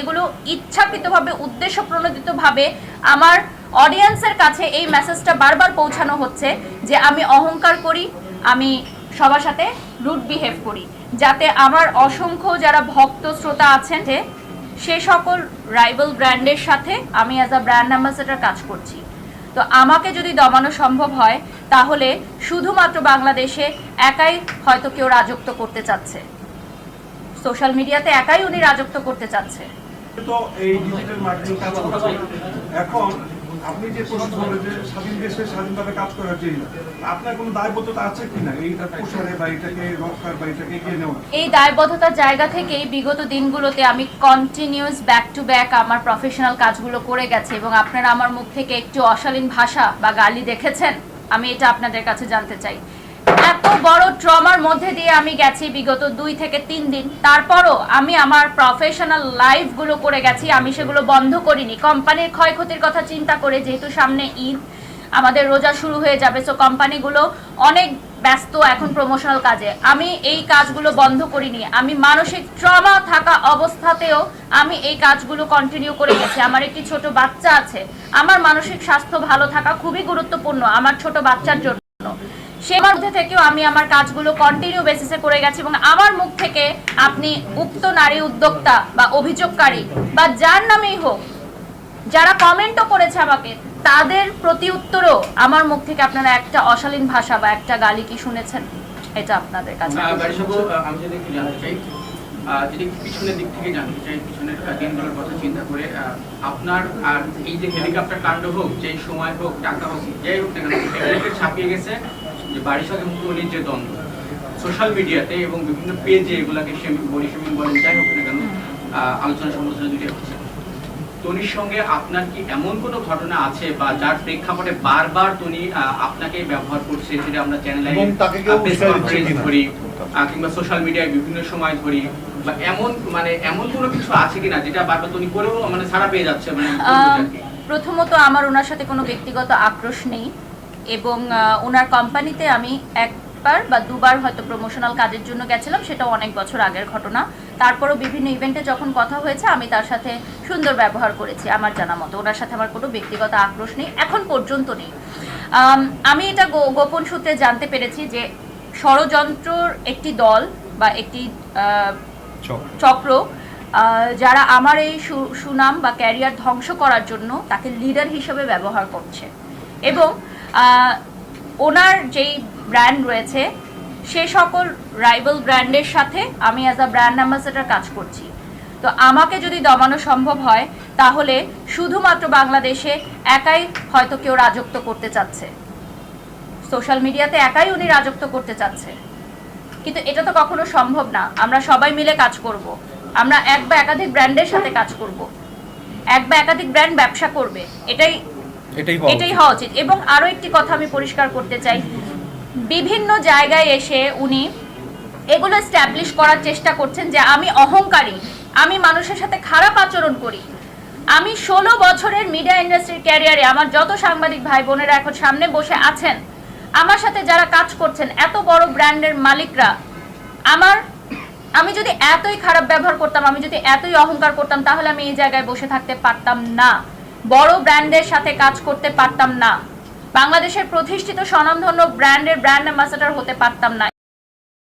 এগুলো ইচ্ছাকৃতভাবে উদ্দেশ্য প্রণোদিতভাবে আমার অডিয়েন্সের কাছে এই মেসেজটা বারবার পৌঁছানো হচ্ছে যে আমি অহংকার করি, আমি সবার সাথে রুট বিহেভ করি। যাতে আমার অসংখ্য যারা ভক্ত শ্রোতা আছেন যে সে সকল রাইভাল ব্র্যান্ডের সাথে আমি অ্যাজ আ ব্র্যান্ড অ্যাম্বাসেডার কাজ করছি। তো আমাকে যদি দমানো সম্ভব হয়, তাহলে শুধুমাত্র বাংলাদেশে একাই হয়তো কেউ রাজত্ব করতে চাচ্ছে। সোশ্যাল মিডিয়াতে একাই উনি রাজত্ব করতে চাচ্ছে। তো এই ডিজিটাল মার্কেটিং কাজ করছে। এখন আপনি যে প্রশ্ন যে স্বাধীন দেশে স্বাধীনভাবে কাজ করার জন্য আপনার কোনো দায়বদ্ধতা আছে কিনা এইটা প্রসারে বা এটাকে রক্ষার বা এটাকে এগিয়ে নেওয়া এই দায়বদ্ধতার জায়গা থেকেই বিগত দিনগুলোতে আমি কন্টিনিউয়াস ব্যাক টু ব্যাক আমার প্রফেশনাল কাজগুলো করে গেছি এবং আপনারা আমার মুখ থেকে একটু অশালীন ভাষা বা গালি দেখেছেন, আমি এটা আপনাদের কাছে জানতে চাই। এত বড় ট্রমার মধ্যে দিয়ে আমি গেছি বিগত দুই থেকে তিন দিন। তারপরও আমি আমার প্রফেশনাল লাইফগুলো করে গেছি, আমি সেগুলো বন্ধ করিনি। কোম্পানির ক্ষয়ক্ষতির কথা চিন্তা করে যেহেতু সামনে ঈদ, আমাদের রোজা শুরু হয়ে যাবে সো কোম্পানিগুলো অনেক ব্যস্ত এখন প্রমোশনাল কাজে। আমি এই কাজগুলো বন্ধ করিনি। আমি মানসিক ট্রমা থাকা অবস্থাতেও আমি এই কাজগুলো কন্টিনিউ করে গেছি। আমার একটি ছোট বাচ্চা আছে। আমার মানসিক স্বাস্থ্য ভালো থাকা খুবই গুরুত্বপূর্ণ। আমার ছোট বাচ্চার জন্য। সে মধ্যে থেকেও আমি আমার কাজগুলো কন্টিনিউ বেসিসে করে গেছি এবং আমার মুখ থেকে আপনি উক্ত নারী উদ্যোক্তা বা অভিযোগকারী বা যার নামেই হোক, যারা কমেন্টও করেছে আমাকে, তাদের প্রতি উত্তরও আমার মুখ থেকে আপনারা একটা অশালীন ভাষা বা একটা গালি কি শুনেছেন? এটা আপনাদের কাছে। যদি পিছনের দিক থেকে জানতে চাই, পিছনের দিনগুলোর কথা চিন্তা করে আপনার আর এই যে হেলিকপ্টার কাণ্ড হোক, যেই সময় হোক, টাকা হোক, যাই হোক না ছাপিয়ে গেছে যে বারিশাল এবং তলির যে দ্বন্দ্ব সোশ্যাল মিডিয়াতে এবং বিভিন্ন পেজে এগুলাকে শেমিং বলেন যাই হোক না কেন আলোচনা সমালোচনা দুটোই হচ্ছে তনির সঙ্গে আপনার কি এমন কোনো ঘটনা আছে বা যার প্রেক্ষাপটে বারবার তনি আপনাকে ব্যবহার করছে যেটা আমরা চ্যানেলে? ধরি কিংবা সোশ্যাল মিডিয়ায় বিভিন্ন সময় ধরি বা এমন মানে এমন কোনো কিছু আছে কিনা যেটা বারবার তনি করেও মানে সারা পেয়ে যাচ্ছে মানে। প্রথমত আমার ওনার সাথে কোনো ব্যক্তিগত আক্রোশ নেই এবং ওনার কোম্পানিতে আমি একবার বা দুবার হয়তো প্রমোশনাল কাজের জন্য গেছিলাম সেটাও অনেক বছর আগের ঘটনা। তারপরও বিভিন্ন ইভেন্টে যখন কথা হয়েছে আমি তার সাথে সুন্দর ব্যবহার করেছি আমার জানা মতো। ওনার সাথে আমার কোনো ব্যক্তিগত আক্রোশ নেই এখন পর্যন্ত নেই। আমি এটা গোপন সূত্রে জানতে পেরেছি যে ষড়যন্ত্রর একটি দল বা একটি চক্র। যারা আমার এই সুনাম বা ক্যারিয়ার ধ্বংস করার জন্য তাকে লিডার হিসেবে ব্যবহার করছে। এবং ওনার যেই ব্র্যান্ড রয়েছে, সে সকল রাইভাল ব্র্যান্ডের সাথে আমি অ্যাজ আ ব্র্যান্ড অ্যাম্বাসেডার কাজ করছি। তো আমাকে যদি দমানো সম্ভব হয়, তাহলে শুধুমাত্র বাংলাদেশে একাই হয়তো কেউ রাজত্ব করতে চাচ্ছে। সোশ্যাল মিডিয়াতে একাই উনি রাজত্ব করতে চাচ্ছে। কিন্তু এটা তো কখনো সম্ভব না। আমরা সবাই মিলে কাজ করব। আমরা এক বা একাধিক ব্র্যান্ডের সাথে কাজ করব। এক বা একাধিক ব্র্যান্ড ব্যবসা করবে। এটাই এটাই হওয়া উচিত। এবং আরও একটি কথা আমি পরিষ্কার করতে চাই। বিভিন্ন জায়গায় এসে উনি এগুলো স্ট্যাবলিশ করার চেষ্টা করছেন যে আমি অহংকারী, আমি মানুষের সাথে খারাপ আচরণ করি। আমি ষোলো বছরের মিডিয়া ইন্ডাস্ট্রির ক্যারিয়ারে আমার যত সাংবাদিক ভাই বোনেরা এখন সামনে বসে আছেন, আমার সাথে যারা কাজ করছেন, এত বড় ব্র্যান্ডের মালিকরা, আমার, আমি যদি এতই খারাপ ব্যবহার করতাম, আমি যদি এতই অহংকার করতাম, তাহলে আমি এই জায়গায় বসে থাকতে পারতাম না। বড় ব্র্যান্ডের সাথে কাজ করতে পারতাম না। বাংলাদেশের প্রতিষ্ঠিত স্বনামধন্য ব্র্যান্ডের ব্র্যান্ড অ্যাম্বাসেডর হতে পারতাম না।